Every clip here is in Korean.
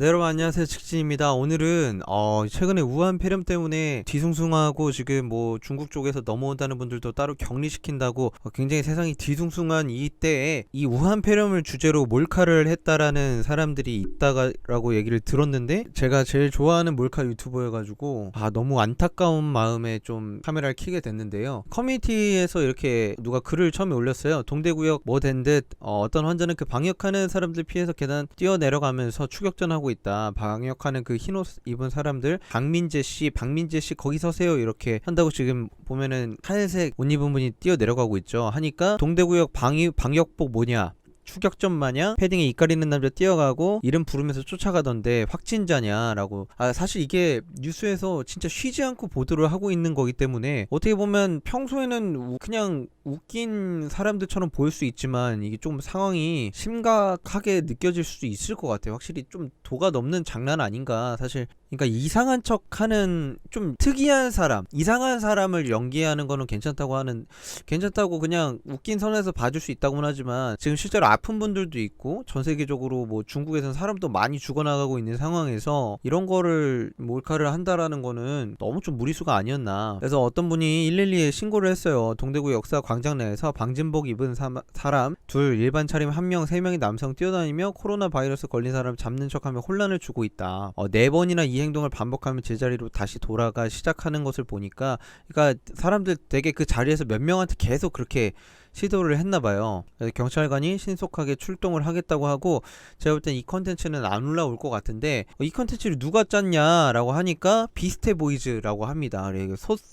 네, 여러분 안녕하세요. 직진입니다. 오늘은 어 최근에 우한 폐렴 때문에 뒤숭숭하고 지금 뭐 중국 쪽에서 넘어온다는 분들도 따로 격리시킨다고 어, 굉장히 세상이 뒤숭숭한 이때에 이 우한 폐렴을 주제로 몰카를 했다라는 사람들이 있다라고 얘기를 들었는데 제가 제일 좋아하는 몰카 유튜버여가지고 아 너무 안타까운 마음에 좀 카메라를 켜게 됐는데요. 커뮤니티에서 이렇게 누가 글을 처음에 올렸어요. 동대구역 뭐 된듯 어, 어떤 환자는 그 방역하는 사람들 피해서 계단 뛰어 내려가면서 추격전하고 있다. 방역하는 그 흰 옷 입은 사람들 박민재 씨, 박민재 씨 거기 서세요 이렇게 한다고 지금 보면은 하얀색 옷 입은 분이 뛰어 내려가고 있죠. 하니까 동대구역 방위 방역복 뭐냐? 추격전 마냥 패딩에 입 가리는 남자 뛰어가고 이름 부르면서 쫓아가던데 확진자냐라고. 아 사실 이게 뉴스에서 진짜 쉬지 않고 보도를 하고 있는 거기 때문에 어떻게 보면 평소에는 우- 그냥 웃긴 사람들처럼 보일 수 있지만 이게 좀 상황이 심각하게 느껴질 수도 있을 것 같아요. 확실히 좀 도가 넘는 장난 아닌가. 사실 그러니까 이상한 척 하는 좀 특이한 사람 이상한 사람을 연기하는 거는 괜찮다고 하는 괜찮다고 그냥 웃긴 선에서 봐줄 수 있다고는 하지만 지금 실제로 아픈 분들도 있고 전 세계적으로 뭐 중국에서는 사람도 많이 죽어나가고 있는 상황에서 이런 거를 몰카를 한다라는 거는 너무 좀 무리수가 아니었나. 그래서 어떤 분이 112에 신고를 했어요. 동대구 역사 광장 내에서 방진복 입은 사, 사람 둘 일반 차림 한 명 세 명의 남성 뛰어다니며 코로나 바이러스 걸린 사람 잡는 척하며 혼란을 주고 있다. 어, 네 번이나 이 행동을 반복하면 제자리로 다시 돌아가 시작하는 것을 보니까 그러니까 사람들 되게 그 자리에서 몇 명한테 계속 그렇게 시도를 했나 봐요. 그래서 경찰관이 신속하게 출동을 하겠다고 하고 제가 볼 땐 이 컨텐츠는 안 올라올 것 같은데 어, 이 컨텐츠를 누가 짰냐라고 하니까 비스테 보이즈라고 합니다.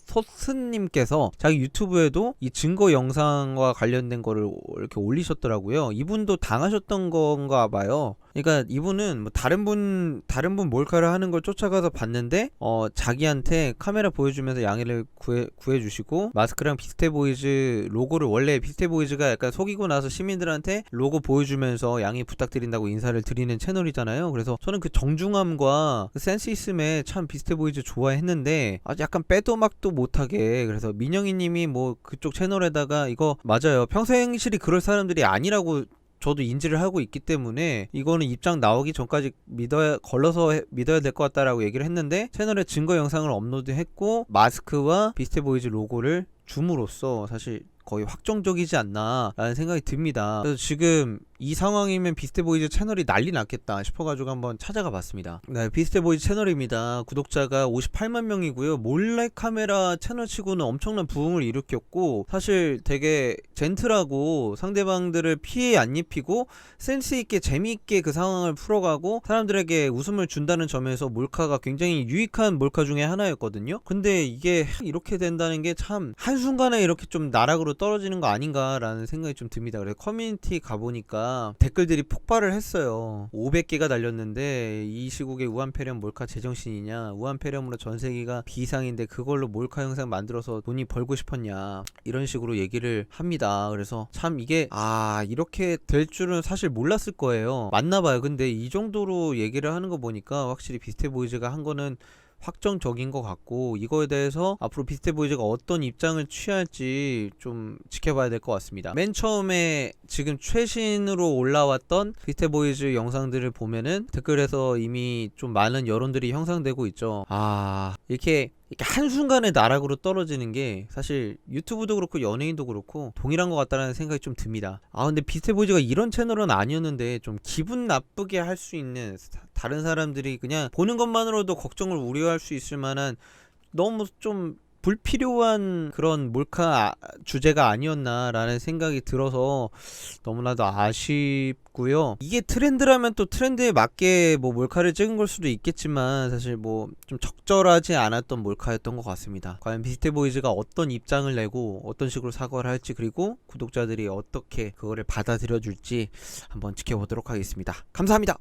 소스님께서 자기 유튜브에도 이 증거 영상과 관련된 거를 이렇게 올리셨더라고요. 이분도 당하셨던 건가 봐요. 그러니까 이분은 뭐 다른 분 다른 분 몰카를 하는 걸 쫓아가서 봤는데 어 자기한테 카메라 보여주면서 양해를 구해 구해 주시고 마스크랑 비스테 보이즈 로고를 원래 비 스테 보이즈가 약간 속이고 나서 시민들한테 로고 보여주면서 양해 부탁드린다고 인사를 드리는 채널이잖아요. 그래서 저는 그 정중함과 그 센스 있음에 참 비스테 보이즈 좋아했는데 아주 약간 빼도 막도 못하게 그래서 민영이님이 뭐 그쪽 채널에다가 이거 맞아요. 평소행실이 그럴 사람들이 아니라고 저도 인지를 하고 있기 때문에 이거는 입장 나오기 전까지 믿어야 걸러서 해- 믿어야 될 것 같다라고 얘기를 했는데 채널에 증거 영상을 업로드했고 마스크와 비스트 보이즈 로고를 줌으로써 사실 거의 확정적이지 않나라는 생각이 듭니다. 그래서 지금 이 상황이면 비스트 보이즈 채널이 난리 났겠다 싶어가지고 한번 찾아가 봤습니다. 네, 비스트 보이즈 채널입니다. 구독자가 58만 명이고요. 몰래 카메라 채널 치고는 엄청난 부흥을 일으켰고 사실 되게 젠틀하고 상대방들을 피해 안 입히고 센스 있게 재미있게 그 상황을 풀어가고 사람들에게 웃음을 준다는 점에서 몰카가 굉장히 유익한 몰카 중에 하나였거든요. 근데 이게 이렇게 된다는 게 참 한순간에 이렇게 좀 나락으로 떨어지는 거 아닌가라는 생각이 좀 듭니다. 그래서 커뮤니티 가보니까 댓글들이 폭발을 했어요. 500개가 달렸는데 이 시국에 우한폐렴 몰카 제정신이냐 우한폐렴으로 전 세계가 비상인데 그걸로 몰카 영상 만들어서 돈이 벌고 싶었냐 이런 식으로 얘기를 합니다. 그래서 참 이게 아 이렇게 될 줄은 사실 몰랐을 거예요. 맞나 봐요. 근데 이 정도로 얘기를 하는 거 보니까 확실히 비스트 보이즈가 한 거는 확정적인 것 같고 이거에 대해서 앞으로 비스트 보이즈가 어떤 입장을 취할지 좀 지켜봐야 될 것 같습니다. 맨 처음에 지금 최신으로 올라왔던 비스트 보이즈 영상들을 보면은 댓글에서 이미 좀 많은 여론들이 형성되고 있죠. 아 이렇게 이렇게 한순간에 나락으로 떨어지는 게 사실 유튜브도 그렇고 연예인도 그렇고 동일한 것 같다는 생각이 좀 듭니다. 아 근데 비스트 보이즈가 이런 채널은 아니었는데 좀 기분 나쁘게 할 수 있는 사- 다른 사람들이 그냥 보는 것만으로도 걱정을 우려할 수 있을 만한 너무 좀 불필요한 그런 몰카 아- 주제가 아니었나라는 생각이 들어서 너무나도 아쉽고요. 이게 트렌드라면 또 트렌드에 맞게 뭐 몰카를 찍은 걸 수도 있겠지만 사실 뭐 좀 적절하지 않았던 몰카였던 것 같습니다. 과연 비스트 보이즈가 어떤 입장을 내고 어떤 식으로 사과를 할지 그리고 구독자들이 어떻게 그거를 받아들여 줄지 한번 지켜보도록 하겠습니다. 감사합니다.